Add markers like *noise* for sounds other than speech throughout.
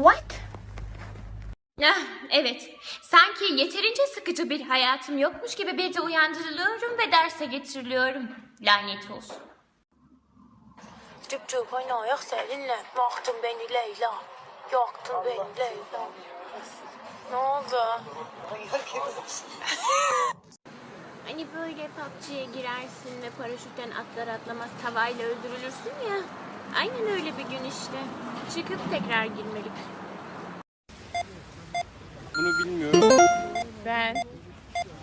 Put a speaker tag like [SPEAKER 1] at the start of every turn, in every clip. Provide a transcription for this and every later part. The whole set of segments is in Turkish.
[SPEAKER 1] What?
[SPEAKER 2] Ah, evet. Sanki yeterince sıkıcı bir hayatım yokmuş gibi bir de uyandırılıyorum ve derse getiriliyorum. Lanet olsun.
[SPEAKER 3] Cüp cüp oynayak seninle. Yaktın beni Leyla. Yaktın beni Leyla. Ne oldu?
[SPEAKER 2] Hani böyle PUBG'ye girersin ve paraşütten atlar atlamaz tavayla öldürülürsün ya. Aynen öyle bir gün işte. Çıkıp tekrar girmelik.
[SPEAKER 4] Bunu bilmiyorum.
[SPEAKER 2] Ben.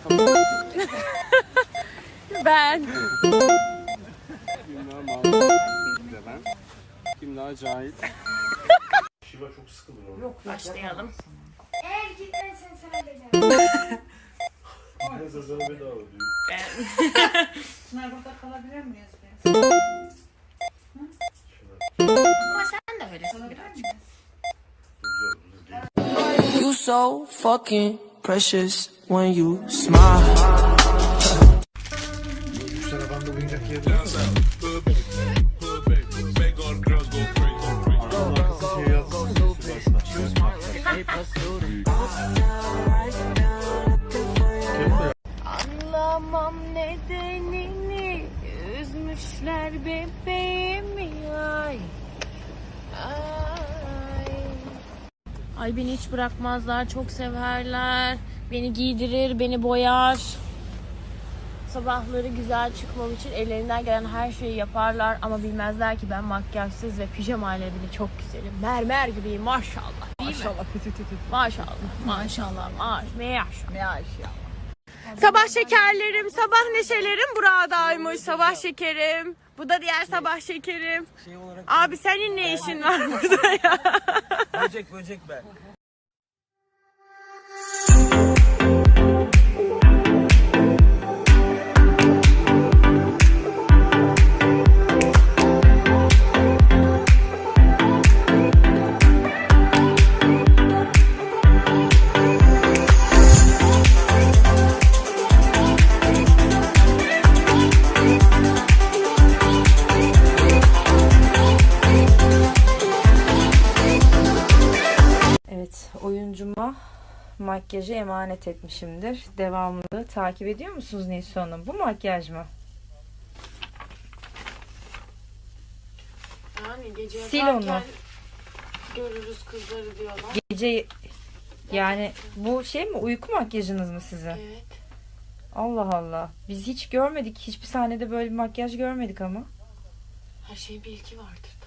[SPEAKER 2] *laughs* ben.
[SPEAKER 4] Kim daha de ben. Kim daha cahil?
[SPEAKER 2] Başlayalım.
[SPEAKER 5] Eğer gitmezsen sana bedava.
[SPEAKER 6] Bunlar burada kalabilir miyiz *laughs*
[SPEAKER 7] so fucking precious when you smile.
[SPEAKER 2] Anlamam nedenini üzmüşler bebeğimi ay. Ay beni hiç bırakmazlar, çok severler. Beni giydirir, beni boyar. Sabahları güzel çıkmam için ellerinden gelen her şeyi yaparlar ama bilmezler ki ben makyajsız ve pijamayla bile çok güzelim. Mermer gibiyim maşallah. Maşallah. Maşallah. Maşallah. Maş. Meyaş. Sabah şekerlerim, sabah neşelerim buradaymış. Sabah şekerim. Bu da diğer sabah şekerim. Abi senin ne işin var burada ya?
[SPEAKER 7] Böcek böcek ben.
[SPEAKER 8] Evet, oyuncuma makyajı emanet etmişimdir. Devamlı takip ediyor musunuz Nisu Hanım? Bu makyaj mı?
[SPEAKER 2] Yani gece
[SPEAKER 8] Sil onu.
[SPEAKER 2] görürüz kızları diyorlar.
[SPEAKER 8] Gece yani bu şey mi? Uyku makyajınız mı sizin?
[SPEAKER 2] Evet.
[SPEAKER 8] Allah Allah. Biz hiç görmedik. Hiçbir sahnede böyle bir makyaj görmedik ama.
[SPEAKER 2] Her şeyin bir ilki vardır.